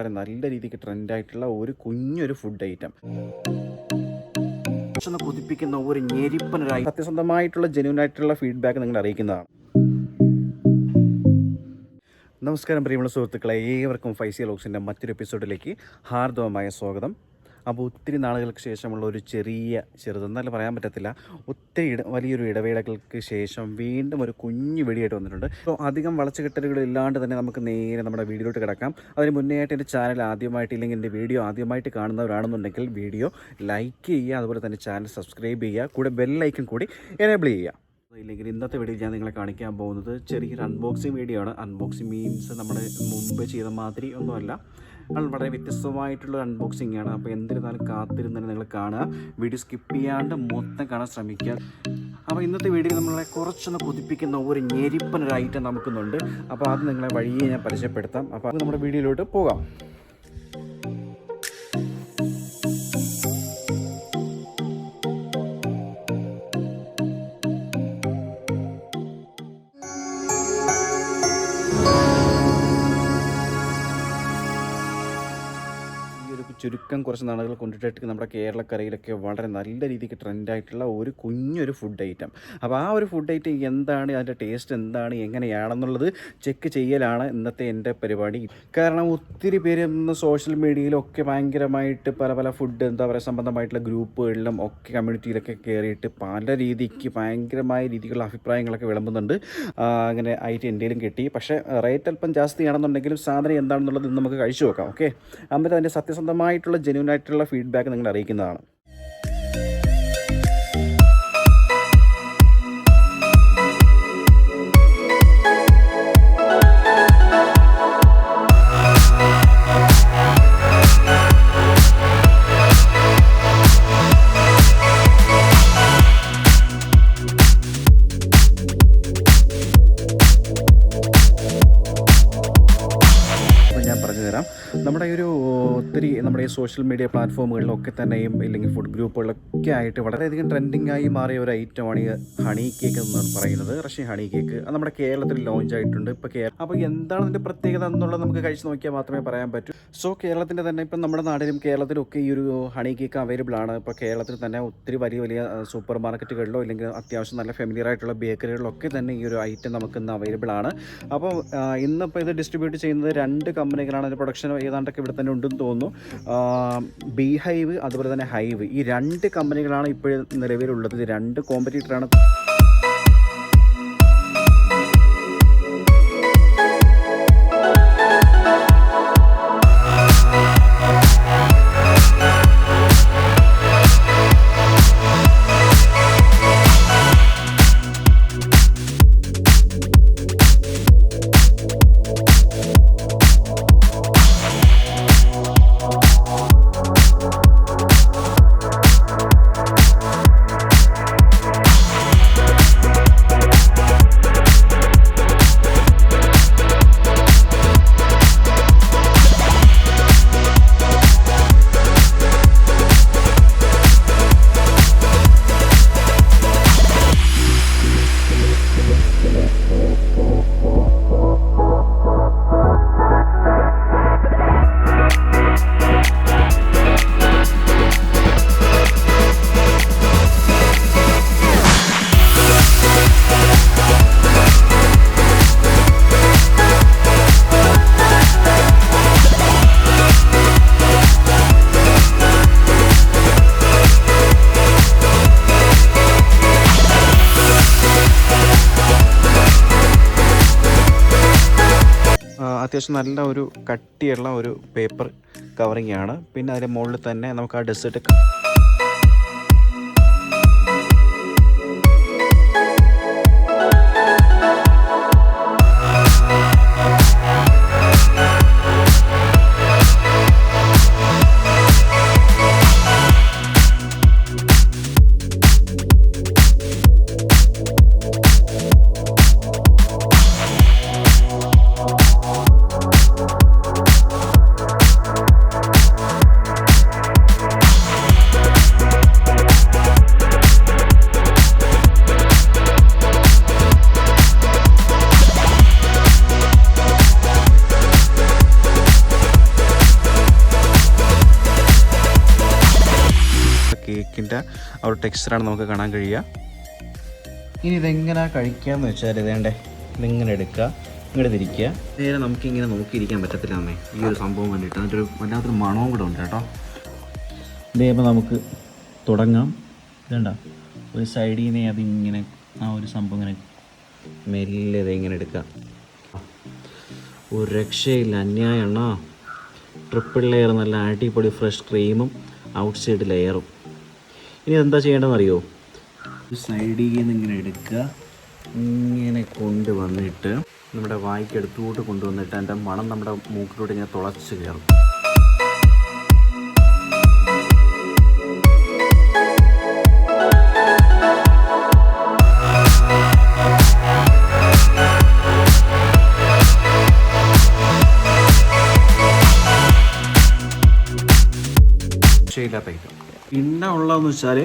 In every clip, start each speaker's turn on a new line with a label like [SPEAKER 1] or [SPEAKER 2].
[SPEAKER 1] വളരെ നല്ല രീതിക്ക് ട്രെൻഡായിട്ടുള്ള ഒരു കുഞ്ഞൊരു ഫുഡ് ഐറ്റം കൊതിപ്പിക്കുന്ന ഒരു ഞെരിപ്പനായി സത്യസന്ധമായിട്ടുള്ള ജെന്യൂൻ ആയിട്ടുള്ള ഫീഡ്ബാക്ക് നിങ്ങൾ അറിയിക്കുന്നതാണ്. നമസ്കാരം പ്രിയമുള്ള സുഹൃത്തുക്കളെ. ഏവർക്കും ഫൈസി ലോക്സിന്റെ മറ്റൊരു എപ്പിസോഡിലേക്ക് ഹാർദവമായ സ്വാഗതം. അപ്പോൾ ഒത്തിരി നാളുകൾക്ക് ശേഷമുള്ള ഒരു ചെറിയ ചെറുതെന്നല്ല പറയാൻ പറ്റത്തില്ല. ഒത്തിരി ഇട വലിയൊരു ഇടവേളകൾക്ക് ശേഷം വീണ്ടും ഒരു കുഞ്ഞു വെടിയായിട്ട് വന്നിട്ടുണ്ട്. അപ്പോൾ അധികം വളച്ചുകെട്ടലുകൾ ഇല്ലാണ്ട് തന്നെ നമുക്ക് നേരെ നമ്മുടെ വീഡിയോയിലോട്ട് കിടക്കാം. അതിന് മുന്നേ ആയിട്ട് എന്റെ ചാനൽ ആദ്യമായിട്ട് ഇല്ലെങ്കിൽ എന്റെ വീഡിയോ ആദ്യമായിട്ട് കാണുന്നവരാണെന്നുണ്ടെങ്കിൽ വീഡിയോ ലൈക്ക് ചെയ്യുക അതുപോലെ തന്നെ ചാനൽ സബ്സ്ക്രൈബ് ചെയ്യുക കൂടെ ബെല്ലൈക്കൺ കൂടി എനേബിൾ ചെയ്യുക. ഇല്ലെങ്കിൽ ഇന്നത്തെ വീഡിയോ ഞാൻ നിങ്ങളെ കാണിക്കാൻ പോകുന്നത് ചെറിയൊരു അൺബോക്സിങ് വീഡിയോ ആണ്. അൺബോക്സിങ് മീൻസ് നമ്മൾ മുമ്പ് ചെയ്ത മാതിരി ഒന്നുമല്ല. വളരെ വ്യത്യസ്തമായിട്ടുള്ള അൺബോക്സിംഗ് ആണ്. അപ്പോൾ എന്തിരുന്നാലും കാത്തിരുന്ന് നിങ്ങൾ കാണുക. വീഡിയോ സ്കിപ്പ് ചെയ്യാണ്ട് മൊത്തം കാണാൻ ശ്രമിക്കുക. അപ്പോൾ ഇന്നത്തെ വീഡിയോ നമ്മളെ കുറച്ചൊന്ന് കൊതിപ്പിക്കുന്ന ഒരു ഞെരിപ്പനൊരു ഐറ്റം നമുക്കുന്നുണ്ട്. അപ്പോൾ അത് നിങ്ങളെ വഴിയെ ഞാൻ പരിചയപ്പെടുത്താം. അപ്പോൾ അത് നമ്മുടെ വീഡിയോയിലോട്ട് പോകാം. ചുരുക്കം കുറച്ച് നാളുകൾ കൊണ്ടിട്ട് നമ്മുടെ കേരളക്കരയിലൊക്കെ വളരെ നല്ല രീതിക്ക് ട്രെൻഡായിട്ടുള്ള ഒരു കുഞ്ഞൊരു ഫുഡ് ഐറ്റം അപ്പോൾ ആ ഒരു ഫുഡ് ഐറ്റം എന്താണ് അതിന്റെ ടേസ്റ്റ് എന്താണ് എങ്ങനെയാണെന്നുള്ളത് ചെക്ക് ചെയ്യലാണ് ഇന്നത്തെ എന്റെ പരിപാടി. കാരണം ഒത്തിരി പേര് ഇന്ന് സോഷ്യൽ മീഡിയയിലൊക്കെ ഭയങ്കരമായിട്ട് പല പല ഫുഡ് എന്താ പറയുക സംബന്ധമായിട്ടുള്ള ഗ്രൂപ്പുകളിലും ഒക്കെ കമ്മ്യൂണിറ്റിയിലൊക്കെ കയറിയിട്ട് പല രീതിക്ക് ഭയങ്കരമായ രീതിക്കുള്ള അഭിപ്രായങ്ങളൊക്കെ വിളമ്പുന്നുണ്ട്. അങ്ങനെ ഐറ്റം എന്റെയിലും കിട്ടി. പക്ഷേ റേറ്റ് അല്പം ജാസ്തിയാണെന്നുണ്ടെങ്കിലും സാധനം എന്താണെന്നുള്ളത് നമുക്ക് കഴിച്ചു നോക്കാം ഓക്കെ അന്നേരം അതിന്റെ സത്യസന്ധമായിട്ടുള്ള ജെന്യൂൻ ആയിട്ടുള്ള ഫീഡ്ബാക്ക് നിങ്ങൾ അറിയിക്കുന്നതാണ്. ഒത്തിരി നമ്മുടെ ഈ സോഷ്യൽ മീഡിയ പ്ലാറ്റ്ഫോമുകളിലൊക്കെ തന്നെയും ഇല്ലെങ്കിൽ ഫുഡ് ഗ്രൂപ്പുകളിലൊക്കെ ആയിട്ട് വളരെയധികം ട്രെൻഡിങ് ആയി മാറിയ ഒരു ഐറ്റമാണ് ഈ ഹണി കേക്ക് എന്ന് പറയുന്നത്. റഷ്യൻ ഹണി കേക്ക് അത് നമ്മുടെ കേരളത്തിൽ ലോഞ്ച് ആയിട്ടുണ്ട്. ഇപ്പോൾ കേരള അപ്പോൾ എന്താണ് അതിന്റെ പ്രത്യേകത എന്നുള്ളത് നമുക്ക് കഴിച്ച് നോക്കിയാൽ മാത്രമേ പറയാൻ പറ്റൂ. സോ കേരളത്തിന്റെ തന്നെ ഇപ്പം നമ്മുടെ നാട്ടിലും കേരളത്തിലും ഒക്കെ ഈ ഒരു ഹണി കേക്ക് അവൈലബിൾ ആണ്. ഇപ്പോൾ കേരളത്തിൽ തന്നെ ഒത്തിരി വലിയ വലിയ സൂപ്പർ മാർക്കറ്റുകളിലോ അല്ലെങ്കിൽ അത്യാവശ്യം നല്ല ഫെമിലിയർ ആയിട്ടുള്ള ബേക്കറികളിലൊക്കെ തന്നെ ഈ ഒരു ഐറ്റം നമുക്ക് ഇന്ന് അവൈലബിൾ ആണ്. അപ്പോൾ ഇന്നിപ്പോൾ ഇത് ഡിസ്ട്രിബ്യൂട്ട് ചെയ്യുന്നത് രണ്ട് കമ്പനികളാണ് അതിന്റെ പ്രൊഡക്ഷൻ ഏതാണ്ടൊക്കെ ഇവിടെ തന്നെ ഉണ്ടെന്ന് തോന്നുന്നു. ബി ഹൈവ് അതുപോലെ തന്നെ ഹൈവ് ഈ രണ്ട് കമ്പനികളാണ് ഇപ്പോൾ നിലവിലുള്ളത്. രണ്ട് കോമ്പറ്റീറ്ററാണ് അത്യാവശ്യം നല്ല ഒരു കട്ടിയുള്ള ഒരു പേപ്പർ കവറിങ് ആണ്. പിന്നെ അതിന്റെ മുകളിൽ തന്നെ നമുക്ക് ആ ഡെസേർട്ട് ആ ഒരു ടെക്സ്ചറാണ് നമുക്ക് കാണാൻ കഴിയുക. ഇനി ഇതെങ്ങനെ കഴിക്കാമെന്ന് വെച്ചാൽ ഇതേണ്ടേ ഇതിങ്ങനെ എടുക്കുക ഇങ്ങോട്ട് തിരിക്കുക. നേരെ നമുക്കിങ്ങനെ നോക്കിയിരിക്കാൻ പറ്റത്തില്ല അമ്മേ. ഈ ഒരു സംഭവം കണ്ടിട്ട്. അതിന്റെ ഒരു വല്ലാത്തൊരു മണവും കൂടെ ഉണ്ട് കേട്ടോ. ഇതേപ്പോൾ നമുക്ക് തുടങ്ങാം. ഇതേണ്ട ഒരു സൈഡിൽ നിന്നേ അതിങ്ങനെ ആ ഒരു സംഭവം ഇങ്ങനെ മെല്ലെ ഇതെങ്ങനെ എടുക്കുക. ഒരു രക്ഷയില്ല അന്യായണ്ണോ. ട്രിപ്പിൾ ലെയർ നല്ല അടിപൊളി ഫ്രഷ് ക്രീമും ഔട്ട് സൈഡ് ലെയറും ഇനി എന്താ ചെയ്യേണ്ടതെന്ന് അറിയോ സൈഡിൽ നിന്ന് ഇങ്ങനെ എടുക്കുക. ഇങ്ങനെ കൊണ്ടുവന്നിട്ട് നമ്മുടെ വായിക്ക് എടുത്തുകൊണ്ട് കൊണ്ടുവന്നിട്ട് അതിന്റെ മണം നമ്മുടെ മൂക്കിലൂടെ ഇങ്ങനെ തുളച്ച് കയറും. ശരിയില്ലാത്ത ഐറ്റം പിന്നെ ഉള്ളതെന്ന് വെച്ചാൽ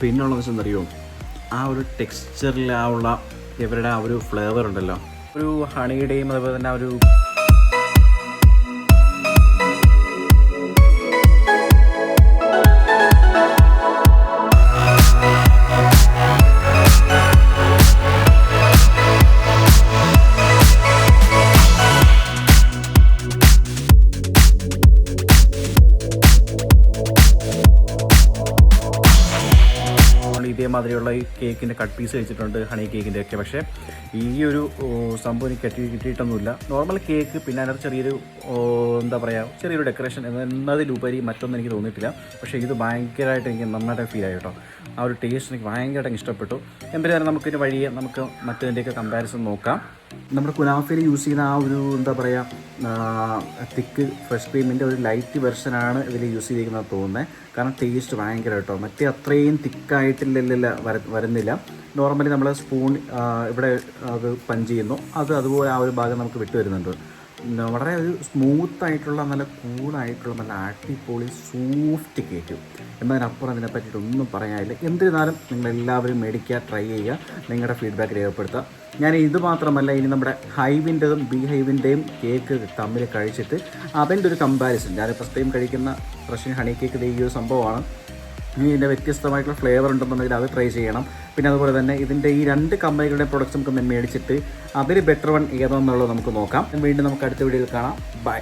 [SPEAKER 1] പിന്നുള്ളതെന്ന് വെച്ചാൽ അറിയോ ആ ഒരു ടെക്സ്ചറിൽ ആ ഉള്ള ഇവരുടെ ആ ഒരു ഫ്ലേവർ ഉണ്ടല്ലോ. ഒരു ഹണിയുടെയും അതുപോലെ തന്നെ ആ ഒരു ഇതേമാതിരിയുള്ള ഈ കേക്കിന്റെ കട്ട് പീസ് കഴിച്ചിട്ടുണ്ട് ഹണി കേക്കിന്റെ ഒക്കെ പക്ഷേ ഈ ഒരു സംഭവം എനിക്ക് കെട്ടി കിട്ടിയിട്ടൊന്നുമില്ല. നോർമൽ കേക്ക് പിന്നെ അതിനകത്ത് ചെറിയൊരു എന്താ പറയുക ചെറിയൊരു ഡെക്കറേഷൻ എന്നതിലുപരി മറ്റൊന്നും എനിക്ക് തോന്നിയിട്ടില്ല. പക്ഷേ ഇത് ഭയങ്കരമായിട്ട് എനിക്ക് നന്നായിട്ട് ഫീൽ ആയി ആ ഒരു ടേസ്റ്റ് എനിക്ക് ഭയങ്കരമായിട്ട് ഇഷ്ടപ്പെട്ടു. എന്തായാലും നമുക്കിതിന് വഴിയെ നമുക്ക് മറ്റതിന്റെയൊക്കെ കമ്പാരിസൺ നോക്കാം. നമ്മുടെ കുനാഫയിൽ യൂസ് ചെയ്യുന്ന ആ ഒരു എന്താ പറയുക തിക്ക് ഫ്രഷ് ക്രീമിന്റെ ഒരു ലൈറ്റ് വെർഷനാണ് ഇതിൽ യൂസ് ചെയ്തിരിക്കുന്നത് തോന്നുന്നത് കാരണം ടേസ്റ്റ് ഭയങ്കര കേട്ടോ മറ്റേ അത്രയും തിക്കായിട്ടില്ല വര വരുന്നില്ല. നോർമലി നമ്മൾ സ്പൂൺ ഇവിടെ അത് പഞ്ച് ചെയ്യുന്നു. അത് അതുപോലെ ആ ഒരു ഭാഗം നമുക്ക് വിട്ടു വരുന്നുണ്ട് വളരെ ഒരു സ്മൂത്ത് ആയിട്ടുള്ള നല്ല കൂളായിട്ടുള്ള നല്ല അടിപൊളി സോഫ്റ്റ് കേക്ക്. എന്നതിനപ്പുറം അതിനെ പറ്റിയിട്ട് ഒന്നും പറയാനില്ല. എന്നിരുന്നാലും നിങ്ങളെല്ലാവരും മേടിക്കുക ട്രൈ ചെയ്യുക. നിങ്ങളുടെ ഫീഡ്ബാക്ക് രേഖപ്പെടുത്തുക. ഞാൻ ഇത് മാത്രമല്ല ഇനി നമ്മുടെ ഹൈവിന്റെതും ബി ഹൈവിന്റെയും കേക്ക് തമ്മിൽ കഴിച്ചിട്ട് അതിന്റെ ഒരു കമ്പാരിസൺ ഞാൻ ഫസ്റ്റ് ടൈം കഴിക്കുന്ന റഷ്യൻ ഹണി കേക്ക് ഈ ഒരു സംഭവമാണ്. ഇനി ഇതിന്റെ വ്യത്യസ്തമായിട്ടുള്ള ഫ്ലേവർ ഉണ്ടെന്നുണ്ടെങ്കിൽ അത് ട്രൈ ചെയ്യണം. പിന്നെ അതുപോലെ തന്നെ ഇതിന്റെ ഈ രണ്ട് കമ്പനികളുടെ പ്രൊഡക്ട്സ് നമുക്ക് മേടിച്ചിട്ട് അതിൽ ബെറ്റർ വൺ ഏതാണെന്നുള്ളത് നമുക്ക് നോക്കാം. വീണ്ടും നമുക്ക് അടുത്ത വീഡിയോയിൽ കാണാം. ബൈ